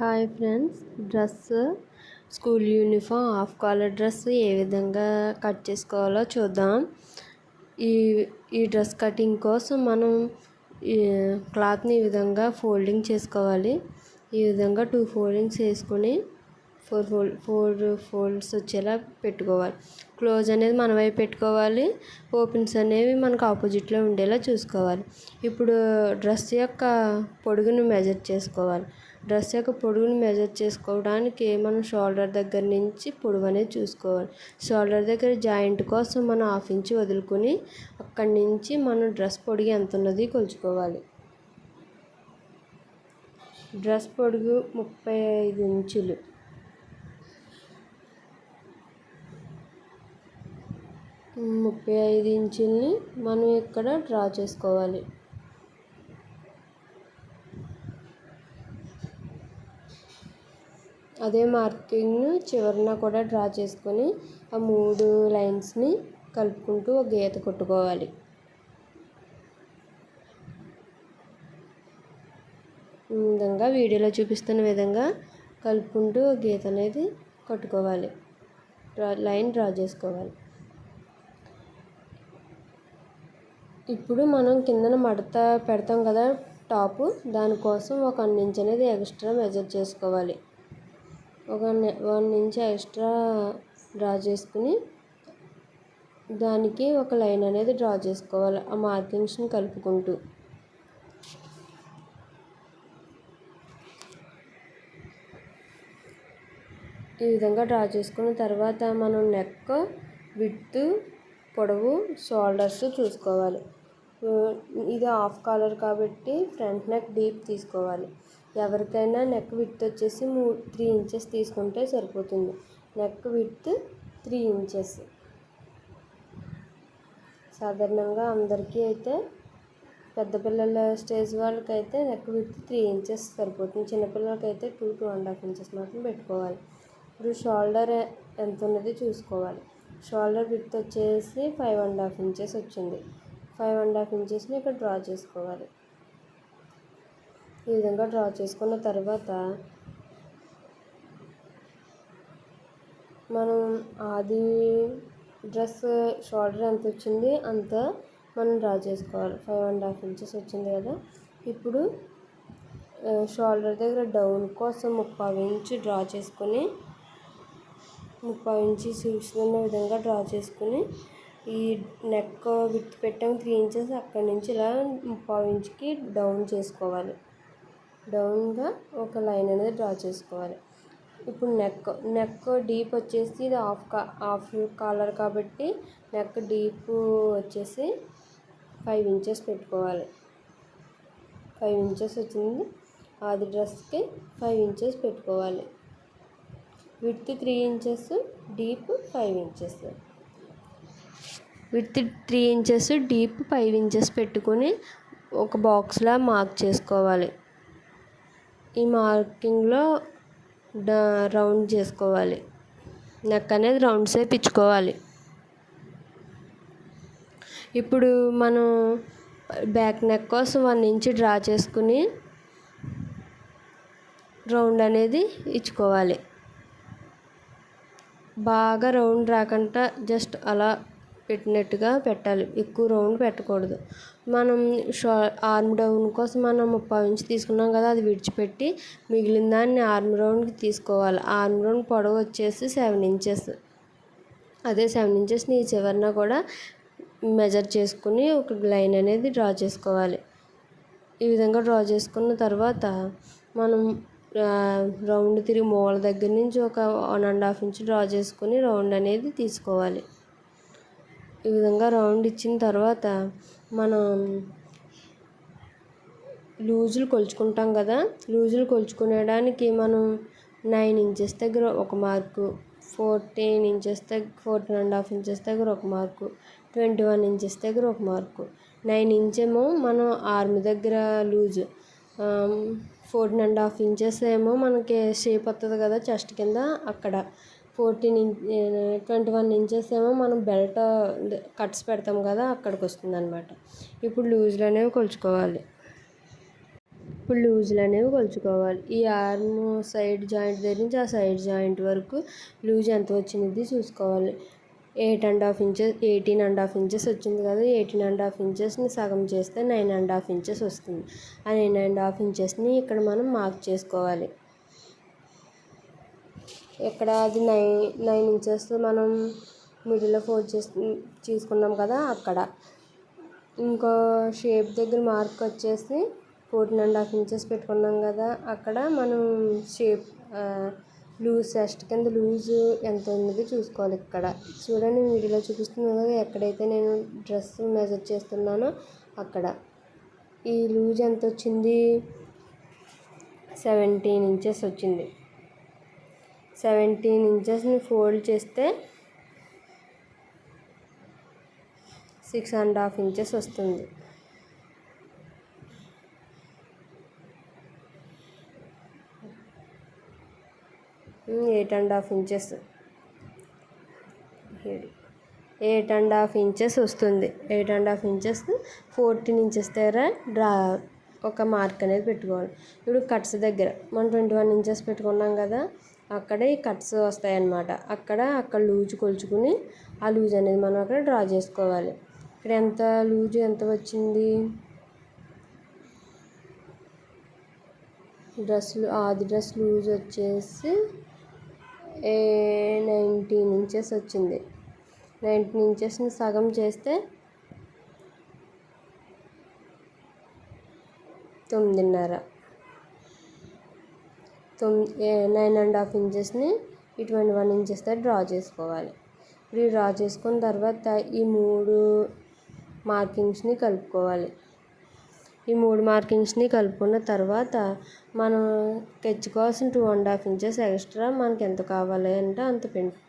Hi friends. Dress school uniform half collar dress ఏ విధంగా cut చేసుకోవాలో చూద్దాం. ఈ ఈ డ్రెస్ కటింగ్ కోసం మనం క్లాత్ని ఈ విధంగా ఫోల్డింగ్ చేసుకోవాలి. ఈ విధంగా టూ ఫోల్డింగ్స్ వేసుకొని ఫోర్ ఫోల్డ్ ఫోర్ ఫోల్డ్స్ వచ్చేలా పెట్టుకోవాలి. క్లోజ్ అనేది మన వైపు పెట్టుకోవాలి. ఓపెన్స్ అనేవి మనకు ఆపోజిట్లో ఉండేలా చూసుకోవాలి. ఇప్పుడు డ్రెస్ యొక్క పొడుగును మెజర్ చేసుకోవాలి. డ్రెస్ యొక్క పొడుగును మెజర్ చేసుకోవడానికి మనం షోల్డర్ దగ్గర నుంచి పొడవు అనేది చూసుకోవాలి. షోల్డర్ దగ్గర జాయింట్ కోసం మనం హాఫ్ ఇంచ్ వదులుకొని అక్కడి నుంచి మనం డ్రెస్ పొడుగు ఎంత ఉన్నది కొలుచుకోవాలి. డ్రెస్ పొడుగు ముప్పై ఐదు ఇంచులు. ముప్పై ఐదు ఇంచుల్ని మనం ఇక్కడ డ్రా చేసుకోవాలి. అదే మార్కింగ్ను చివరన కూడా డ్రా చేసుకొని ఆ మూడు లైన్స్ని కలుపుకుంటూ ఒక గీత కొట్టుకోవాలి. ఈ విధంగా వీడియోలో చూపిస్తున్న విధంగా కలుపుకుంటూ గీత అనేది కట్టుకోవాలి. డ్రా లైన్ డ్రా చేసుకోవాలి. ఇప్పుడు మనం కిందన మడత పెడతాం కదా టాపు దానికోసం ఒక వన్ ఇంచ్ అనేది ఎక్స్ట్రా మెజర్ చేసుకోవాలి. ఒక వన్ ఇంచ్ ఎక్స్ట్రా డ్రా చేసుకుని దానికి ఒక లైన్ అనేది డ్రా చేసుకోవాలి ఆ మార్కింగ్స్ని కలుపుకుంటూ. ఈ విధంగా డ్రా చేసుకున్న తర్వాత మనం నెక్ విత్ పొడవు షోల్డర్స్ చూసుకోవాలి. ఇది హాఫ్ కాలర్ కాబట్టి ఫ్రంట్ నెక్ డీప్ తీసుకోవాలి. ఎవరికైనా నెక్ విత్ వచ్చేసి మూ త్రీ ఇంచెస్ తీసుకుంటే సరిపోతుంది. నెక్ విత్ త్రీ ఇంచెస్ సాధారణంగా అందరికీ అయితే పెద్ద పిల్లల స్టేజ్ వాళ్ళకైతే నెక్ విత్ త్రీ ఇంచెస్ సరిపోతుంది. చిన్నపిల్లలకైతే two two and half inches మాత్రం పెట్టుకోవాలి. ఇప్పుడు షోల్డర్ ఎంత ఉన్నది చూసుకోవాలి. షోల్డర్ విత్ వచ్చేసి ఫైవ్ అండ్ హాఫ్ ఇంచెస్ వచ్చింది. ఫైవ్ అండ్ హాఫ్ ఇంచెస్ని ఇక్కడ డ్రా చేసుకోవాలి. ఈ విధంగా డ్రా చేసుకున్న తర్వాత మనం ఆది డ్రెస్ షోల్డర్ ఎంత వచ్చింది అంత మనం డ్రా చేసుకోవాలి. ఫైవ్ అండ్ హాఫ్ ఇంచెస్ వచ్చింది కదా. ఇప్పుడు షోల్డర్ దగ్గర డౌన్ కోసం ముప్పై ఇంచు డ్రా చేసుకొని ముప్పై ఇంచు చూస్తున్న విధంగా డ్రా చేసుకుని ఈ నెక్ విత్ పెట్టాము త్రీ ఇంచెస్ అక్కడి నుంచి ఇలా ముప్పై ఇంచుకి డౌన్ చేసుకోవాలి. డౌన్గా ఒక లైన్ అనేది డ్రా చేసుకోవాలి. ఇప్పుడు నెక్ నెక్ డీప్ వచ్చేసి ఇది హాఫ్ కా హాఫ్ కాలర్ కాబట్టి నెక్ డీప్ వచ్చేసి ఫైవ్ ఇంచెస్ పెట్టుకోవాలి. ఫైవ్ ఇంచెస్ వచ్చింది. ఆది డ్రెస్కి ఫైవ్ ఇంచెస్ పెట్టుకోవాలి. With three inches deep five inches with three inches deep five inches పెట్టుకొని ఒక బాక్స్లా మార్క్ చేసుకోవాలి. ఈ మార్కింగ్లో రౌండ్ చేసుకోవాలి. నెక్ అనేది రౌండ్ షేప్ ఇచ్చుకోవాలి ఇప్పుడు మనం బ్యాక్ నెక్ కోసం వన్ ఇంచ్ డ్రా చేసుకుని రౌండ్ అనేది ఇచ్చుకోవాలి. బాగా రౌండ్ రాకుండా జస్ట్ అలా పెట్టినట్టుగా పెట్టాలి. ఎక్కువ రౌండ్ పెట్టకూడదు. మనం షా ఆర్మ్ డౌన్ కోసం మనం ముప్పై ఇంచు తీసుకున్నాం కదా అది విడిచిపెట్టి మిగిలిన దాన్ని ఆర్మ్ రౌండ్కి తీసుకోవాలి. ఆర్మ్ రౌండ్ పొడవు వచ్చేసి సెవెన్ ఇంచెస్. అదే సెవెన్ ఇంచెస్ని ఈ చివరిన కూడా మెజర్ చేసుకుని ఒక లైన్ అనేది డ్రా చేసుకోవాలి. ఈ విధంగా డ్రా చేసుకున్న తర్వాత మనం రౌండ్ తిరిగి మూల దగ్గర నుంచి ఒక one and half inch draw చేసుకుని రౌండ్ అనేది తీసుకోవాలి. ఈ విధంగా రౌండ్ ఇచ్చిన తర్వాత మనం లూజులు కొలుచుకుంటాం కదా లూజులు కొలుచుకునేడానికి మనం నైన్ ఇంచెస్ దగ్గర ఒక మార్కు ఫోర్టీన్ ఇంచెస్ దగ్గర ఫోర్టీన్ అండ్ హాఫ్ ఇంచెస్ దగ్గర ఒక మార్కు ట్వంటీ వన్ ఇంచెస్ దగ్గర ఒక మార్కు. నైన్ ఇంచ్ ఏమో మనం ఆర్మ్ దగ్గర loose fourteen and half inches ఏమో మనకి షేప్ వస్తుంది కదా చెస్ట్ కింద అక్కడ. ఫోర్టీన్ ట్వంటీ వన్ ఇంచెస్ ఏమో మనం బెల్ట్ కట్స్ పెడతాం కదా అక్కడికి వస్తుంది అనమాట ఇప్పుడు లూజ్లు అనేవి కొలుచుకోవాలి. ఇప్పుడు లూజులు అనేవి కొలుచుకోవాలి. ఈ ఆర్మ్ సైడ్ జాయింట్ దగ్గర నుంచి ఆ సైడ్ జాయింట్ వరకు లూజ్ ఎంత వచ్చింది చూసుకోవాలి. Eight and half inches eighteen and half inches వచ్చింది కదా ఎయిటీన్ అండ్ హాఫ్ ఇంచెస్ని సగం చేస్తే నైన్ అండ్ హాఫ్ ఇంచెస్ వస్తుంది. ఆ నైన్ అండ్ హాఫ్ ఇంచెస్ని ఇక్కడ మనం మార్క్ చేసుకోవాలి. ఇక్కడ అది నైన్ నైన్ ఇంచెస్ మనం మిడిల్లో ఫోల్డ్ చేసి తీసుకున్నాం కదా అక్కడ. ఇంకో షేప్ దగ్గర మార్క్ వచ్చేసి ఫోర్టీన్ అండ్ హాఫ్ ఇంచెస్ పెట్టుకున్నాం కదా అక్కడ మనం షేప్ లూజ్ చెస్ట్ కింద లూజ్ ఎంత ఉంది చూసుకోవాలి ఇక్కడ. చూడండి వీడియోలో చూపిస్తున్నాను కదా ఎక్కడైతే నేను డ్రెస్ మెజర్ చేస్తున్నానో అక్కడ. ఈ లూజ్ ఎంత వచ్చింది? సెవెంటీన్ ఇంచెస్ వచ్చింది. సెవెంటీన్ ఇంచెస్ని ఫోల్డ్ చేస్తే సిక్స్ అండ్ హాఫ్ ఇంచెస్ వస్తుంది. Eight and half inches. Eight and half inches వస్తుంది. Eight and half inches fourteen inches దగ్గర డ్రా ఒక మార్క్ అనేది పెట్టుకోవాలి. ఇప్పుడు కట్స్ దగ్గర మనం ట్వంటీ వన్ ఇంచెస్ పెట్టుకున్నాం కదా అక్కడే ఈ కట్స్ వస్తాయన్నమాట. అక్కడ అక్కడ లూజ్ కొలుచుకుని ఆ లూజ్ అనేది మనం అక్కడ డ్రా చేసుకోవాలి. ఇక్కడ ఎంత లూజ్ ఎంత వచ్చింది? డ్రెస్లు ఆది డ్రెస్ లూజ్ వచ్చేసి ఏ నైన్టీన్ ఇంచెస్ వచ్చింది. నైన్టీన్ ఇంచెస్ని సగం చేస్తే తొమ్మిదిన్నర. తొమ్మిది నైన్ అండ్ హాఫ్ ఇంచెస్ని ఈ ట్వంటీ వన్ ఇంచెస్తో డ్రా చేసుకోవాలి. ఇప్పుడు డ్రా చేసుకున్న తర్వాత ఈ మూడు మార్కింగ్స్ని కలుపుకోవాలి. ఈ మూడు మార్కింగ్స్ని కలుపుకున్న తర్వాత మనం తెచ్చుకోవాల్సిన two and half inches extra మనకి ఎంత కావాలి అంటే అంత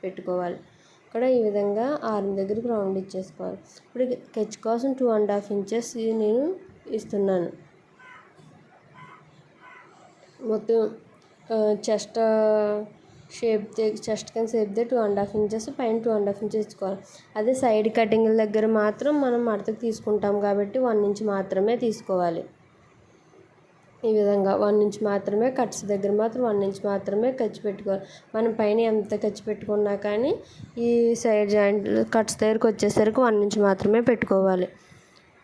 పెట్టుకోవాలి. ఇక్కడ ఈ విధంగా ఆర్మ్ దగ్గరికి రౌండ్ ఇచ్చేసుకోవాలి. ఇప్పుడు తెచ్చుకోవాల్సిన టూ అండ్ హాఫ్ ఇంచెస్ నేను ఇస్తున్నాను. మొత్తం చెస్ట్ షేప్ చెస్ట్ కింద shape two and half inches పైన టూ అండ్ హాఫ్ ఇంచెస్ ఇచ్చుకోవాలి. అదే సైడ్ కటింగ్ల దగ్గర మాత్రం మనం మడతకు తీసుకుంటాం కాబట్టి వన్ ఇంచ్ మాత్రమే తీసుకోవాలి. ఈ విధంగా వన్ ఇంచ్ మాత్రమే కట్స్ దగ్గర మాత్రం వన్ ఇంచ్ మాత్రమే ఖర్చు పెట్టుకోవాలి. మనం పైన ఎంత ఖర్చు పెట్టుకున్నా కానీ ఈ సైడ్ జాయింట్ కట్స్ దగ్గరకు వచ్చేసరికి వన్ ఇంచ్ మాత్రమే పెట్టుకోవాలి.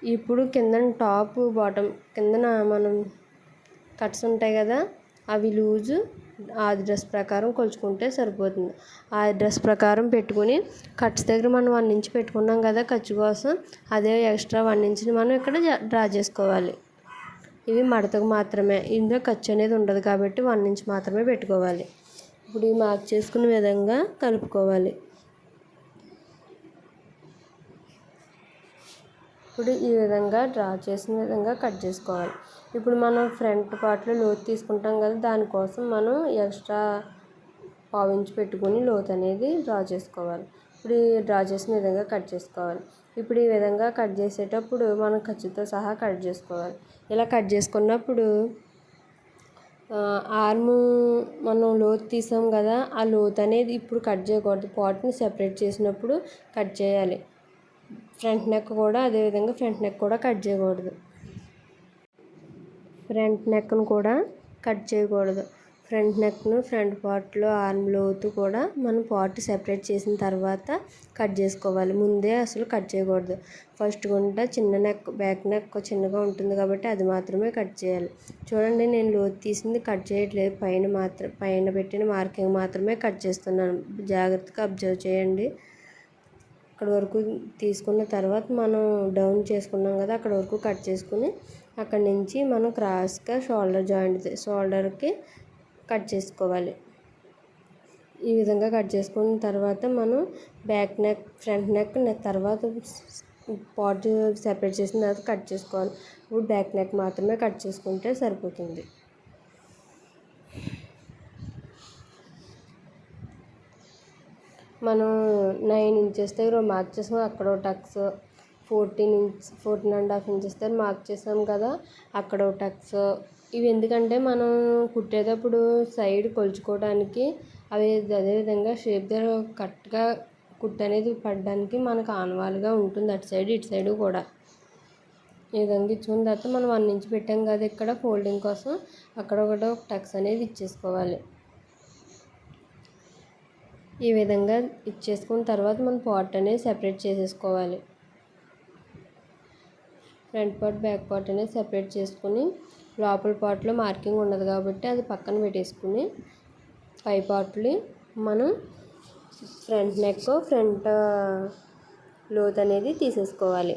ఇప్పుడు కింద టాప్ బాటమ్ కిందన మనం కట్స్ ఉంటాయి కదా అవి లూజు ఆ డ్రెస్ ప్రకారం కొలుచుకుంటే సరిపోతుంది. ఆ డ్రెస్ ప్రకారం పెట్టుకుని కట్స్ దగ్గర మనం వన్ ఇంచ్ పెట్టుకున్నాం కదా ఖర్చు కోసం అదే ఎక్స్ట్రా వన్ ఇంచ్ని మనం ఇక్కడ డ్రా చేసుకోవాలి. ఇవి మడతకు మాత్రమే. ఇందులో ఖర్చు అనేది ఉండదు కాబట్టి వన్ ఇంచ్ మాత్రమే పెట్టుకోవాలి. ఇప్పుడు ఈ మార్క్ చేసుకున్న విధంగా కలుపుకోవాలి. ఇప్పుడు ఈ విధంగా డ్రా చేసిన విధంగా కట్ చేసుకోవాలి. ఇప్పుడు మనం ఫ్రంట్ పార్ట్లో లోతు తీసుకుంటాం కదా దానికోసం మనం ఎక్స్ట్రా పావించి పెట్టుకుని లోతు అనేది డ్రా చేసుకోవాలి. ఇప్పుడు డ్రా చేసిన విధంగా కట్ చేసుకోవాలి. ఇప్పుడు ఈ విధంగా కట్ చేసేటప్పుడు మనం ఖర్చుతో సహా కట్ చేసుకోవాలి. ఇలా కట్ చేసుకున్నప్పుడు ఆర్మ్ మనం లోతు తీసాం కదా ఆ లోతు అనేది ఇప్పుడు కట్ చేయకూడదు. పాట్ని సెపరేట్ చేసినప్పుడు కట్ చేయాలి. ఫ్రంట్ నెక్ కూడా అదేవిధంగా ఫ్రంట్ నెక్ కూడా కట్ చేయకూడదు. ఫ్రంట్ నెక్ను కూడా కట్ చేయకూడదు. ఫ్రంట్ నెక్ను ఫ్రంట్ పార్ట్లో ఆర్మ్ లోతు కూడా మనం పార్ట్ సెపరేట్ చేసిన తర్వాత కట్ చేసుకోవాలి. ముందే అసలు కట్ చేయకూడదు. ఫస్ట్ గుంట చిన్న నెక్ బ్యాక్ నెక్ చిన్నగా ఉంటుంది కాబట్టి అది మాత్రమే కట్ చేయాలి. చూడండి నేను లోతు తీసింది కట్ చేయట్లేదు. పైన మాత్రం పైన పెట్టిన మార్కింగ్ మాత్రమే కట్ చేస్తున్నాను. జాగ్రత్తగా అబ్జర్వ్ చేయండి. అక్కడ వరకు తీసుకున్న తర్వాత మనం డౌన్ చేసుకున్నాం కదా అక్కడ వరకు కట్ చేసుకుని అక్కడ నుంచి మనం క్రాస్గా షోల్డర్ జాయింట్ షోల్డర్కి కట్ చేసుకోవాలి. ఈ విధంగా కట్ చేసుకున్న తర్వాత మనం బ్యాక్ నెక్ ఫ్రంట్ నెక్ తర్వాత పార్ట్ సెపరేట్ చేసిన తర్వాత కట్ చేసుకోవాలి. ఇప్పుడు బ్యాక్ నెక్ మాత్రమే కట్ చేసుకుంటే సరిపోతుంది. మనం నైన్ ఇంచెస్ దగ్గర మార్క్ అక్కడ tucks fourteen inch fourteen and half inches దగ్గర మార్క్ చేసాం కదా అక్కడ ఒక టక్స్. ఇవి ఎందుకంటే మనం కుట్టేటప్పుడు సైడ్ కొలుచుకోవడానికి అవి అదేవిధంగా షేప్ దగ్గర కరెక్ట్గా కుట్టు అనేది పడడానికి మనకు ఆనవాలుగా ఉంటుంది అటు సైడ్ ఇటు సైడ్ కూడా. ఈ విధంగా ఇచ్చుకున్న తర్వాత మనం వన్ ఇంచ్ పెట్టాం కదా ఇక్కడ ఫోల్డింగ్ కోసం అక్కడ ఒకటి ఒక టక్స్ అనేది ఇచ్చేసుకోవాలి. ఈ విధంగా ఇచ్చేసుకున్న తర్వాత మనం పార్ట్ అనేది సెపరేట్ చేసేసుకోవాలి. ఫ్రంట్ పార్ట్ బ్యాక్ పార్ట్ అనేది సెపరేట్ చేసుకుని లోపల పార్ట్లో మార్కింగ్ ఉండదు కాబట్టి అది పక్కన పెట్టేసుకుని పై పార్ట్లు మనం ఫ్రంట్ నెక్ ఫ్రంట్ లోత్ అనేది తీసేసుకోవాలి.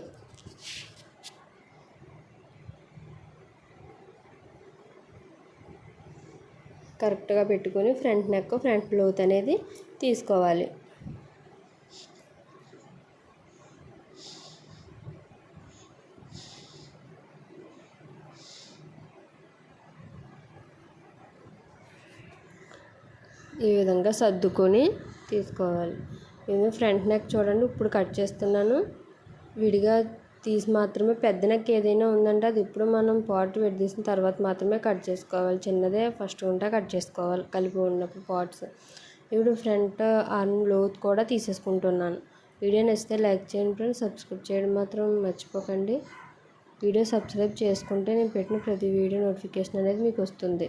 కరెక్ట్గా పెట్టుకొని ఫ్రంట్ నెక్ ఫ్రంట్ లోత్ అనేది తీసుకోవాలి. ఈ విధంగా సర్దుకొని తీసుకోవాలి. ఇది ఫ్రంట్ నెక్ చూడండి ఇప్పుడు కట్ చేస్తున్నాను. విడిగా తీసి మాత్రమే పెద్ద నెక్ ఏదైనా ఉందంటే అది ఇప్పుడు మనం పాట్ విడదీసిన తర్వాత మాత్రమే కట్ చేసుకోవాలి. చిన్నదే ఫస్ట్ ఉంటే కట్ చేసుకోవాలి కలిపి ఉన్నప్పుడు పార్ట్స్ ఇప్పుడు ఫ్రంట్ ఆర్మ్ లోత్ కూడా తీసేసుకుంటున్నాను. వీడియో నచ్చితే లైక్ చేయండి ఫ్రెండ్స్ సబ్స్క్రైబ్ చేయడం మాత్రం మర్చిపోకండి. వీడియో సబ్స్క్రైబ్ చేసుకుంటే నేను పెట్టిన ప్రతి వీడియో నోటిఫికేషన్ అనేది మీకు వస్తుంది.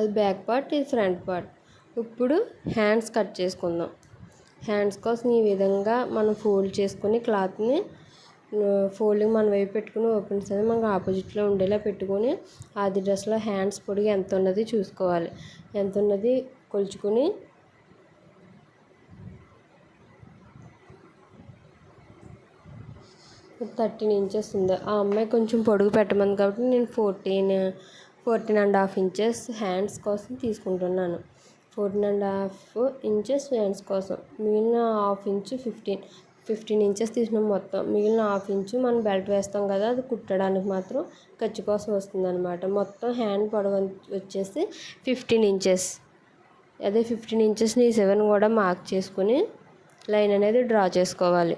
అది బ్యాక్ పార్ట్ ఇది ఫ్రంట్ పార్ట్. ఇప్పుడు హ్యాండ్స్ కట్ చేసుకుందాం. హ్యాండ్స్ కోసం ఈ విధంగా మనం ఫోల్డ్ చేసుకుని క్లాత్ని ఫోల్డింగ్ మన వైపు పెట్టుకుని ఓపెన్ అనేది మనకు ఆపోజిట్లో ఉండేలా పెట్టుకొని ఆది డ్రెస్లో హ్యాండ్స్ పొడిగి ఎంత ఉన్నది చూసుకోవాలి. ఎంత ఉన్నది కొలుచుకొని థర్టీన్ ఇంచెస్ ఉంది. ఆ అమ్మాయి కొంచెం పొడుగు పెట్టమంది కాబట్టి నేను fourteen fourteen and half inches hands కోసం తీసుకుంటున్నాను. Fourteen and half inches hands కోసం. మిగిలిన half inch fifteen. Fifteen inches తీసినాం మొత్తం. మిగిలిన హాఫ్ ఇంచు మనం బెల్ట్ వేస్తాం కదా అది కుట్టడానికి మాత్రం ఖర్చు కోసం వస్తుందన్నమాట. మొత్తం హ్యాండ్ పొడవు వచ్చేసి ఫిఫ్టీన్ ఇంచెస్. అదే ఫిఫ్టీన్ ఇంచెస్ని సెవెన్ కూడా మార్క్ చేసుకుని లైన్ అనేది డ్రా చేసుకోవాలి.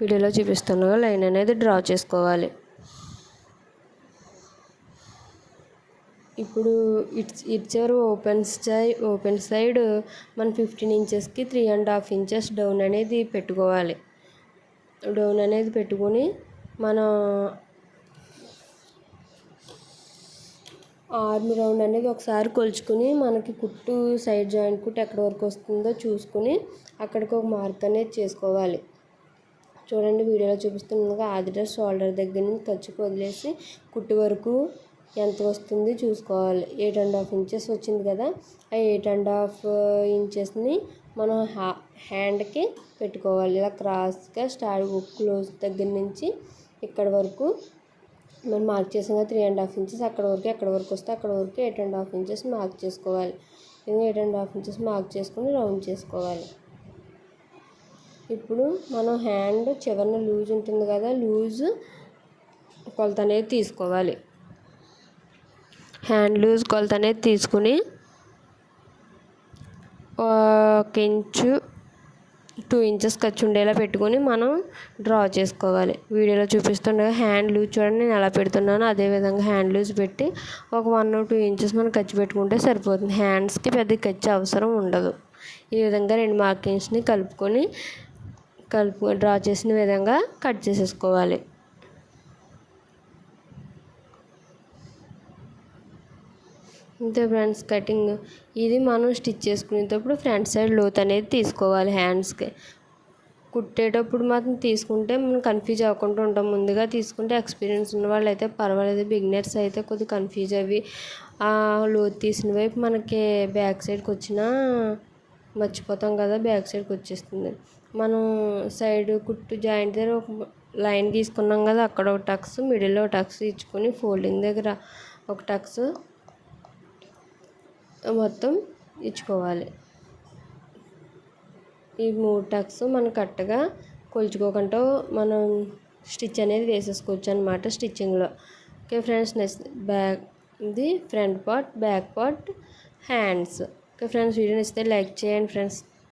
వీడియోలో చూపిస్తున్నగా లైన్ అనేది డ్రా చేసుకోవాలి. ఇప్పుడు it's it's open side open side మన ఫిఫ్టీన్ ఇంచెస్కి three and half inches down అనేది పెట్టుకోవాలి. డౌన్ అనేది పెట్టుకొని మన ఆర్మ్ రౌండ్ అనేది ఒకసారి కొలుచుకుని మనకి కుట్టు సైడ్ జాయింట్ కుట్టు ఎక్కడి వరకు వస్తుందో చూసుకుని అక్కడికి ఒక మార్క్ అనేది చేసుకోవాలి. చూడండి వీడియోలో చూపిస్తున్నగా ఆది షోల్డర్ దగ్గర నుంచి ఖర్చుకు వదిలేసి కుట్టు వరకు ఎంత వస్తుంది చూసుకోవాలి. ఎయిట్ అండ్ హాఫ్ ఇంచెస్ వచ్చింది కదా ఆ ఎయిట్ అండ్ హాఫ్ ఇంచెస్ని మనం హ్యా హ్యాండ్కి పెట్టుకోవాలి. ఇలా క్రాస్గా స్టార్ క్లోజ్ దగ్గర నుంచి ఇక్కడ వరకు మనం మార్క్ చేసాం త్రీ అండ్ హాఫ్ ఇంచెస్ అక్కడ వరకు ఎక్కడ వరకు వస్తే అక్కడ వరకు eight and half inches mark చేసుకోవాలి. ఇంకా eight and half inches mark చేసుకుని రౌండ్ చేసుకోవాలి. ఇప్పుడు మనం హ్యాండ్ చివరిన లూజ్ ఉంటుంది కదా లూజ్ కొలత అనేది తీసుకోవాలి. హ్యాండ్ లూజ్ కొలత అనేది తీసుకుని ఒక ఇంచు టూ ఇంచెస్ ఖర్చు ఉండేలా పెట్టుకొని మనం డ్రా చేసుకోవాలి. వీడియోలో చూపిస్తుండగా హ్యాండ్ లూజ్ చూడండి నేను ఎలా పెడుతున్నానో అదేవిధంగా హ్యాండ్ లూజ్ పెట్టి ఒక వన్ టూ ఇంచెస్ మనం ఖర్చు పెట్టుకుంటే సరిపోతుంది. హ్యాండ్స్కి పెద్ద ఖర్చు అవసరం ఉండదు. ఈ విధంగా రెండు మార్కింగ్స్ని కలుపుకొని కలుపు డ్రా చేసిన విధంగా కట్ చేసేసుకోవాలి. ఇంతే ఫ్రెండ్స్ కటింగ్ ఇది మనం స్టిచ్ చేసుకునేటప్పుడు ఫ్రంట్ సైడ్ లోత్ అనేది తీసుకోవాలి హ్యాండ్స్కి కుట్టేటప్పుడు మాత్రం తీసుకుంటే మనం కన్ఫ్యూజ్ అవ్వకుండా ఉంటాం. ముందుగా తీసుకుంటే ఎక్స్పీరియన్స్ ఉన్న వాళ్ళు అయితే పర్వాలేదు. బిగినర్స్ అయితే కొద్దిగా కన్ఫ్యూజ్ అవి లోతు తీసిన వైపు మనకి బ్యాక్ సైడ్కి వచ్చినా మర్చిపోతాం కదా బ్యాక్ సైడ్కి వచ్చేస్తుంది. మనం సైడ్ కుట్టు జాయింట్ దగ్గర ఒక లైన్ గీసుకున్నాం కదా అక్కడ ఒక టక్స్ మిడిల్లో ఒక టక్స్ ఇచ్చుకొని ఫోల్డింగ్ దగ్గర ఒక టక్స్ మొత్తం ఇచ్చుకోవాలి. ఈ మూడు టక్స్ మనం కరెక్ట్గా కొలుచుకోకుండా మనం స్టిచ్ అనేది వేసేసుకోవచ్చు అనమాట స్టిచ్చింగ్లో. ఓకే ఫ్రెండ్స్ నెక్స్ట్ బ్యాక్ ఇది front part back part hands. Okay friends video నచ్చితే లైక్ చేయండి ఫ్రెండ్స్.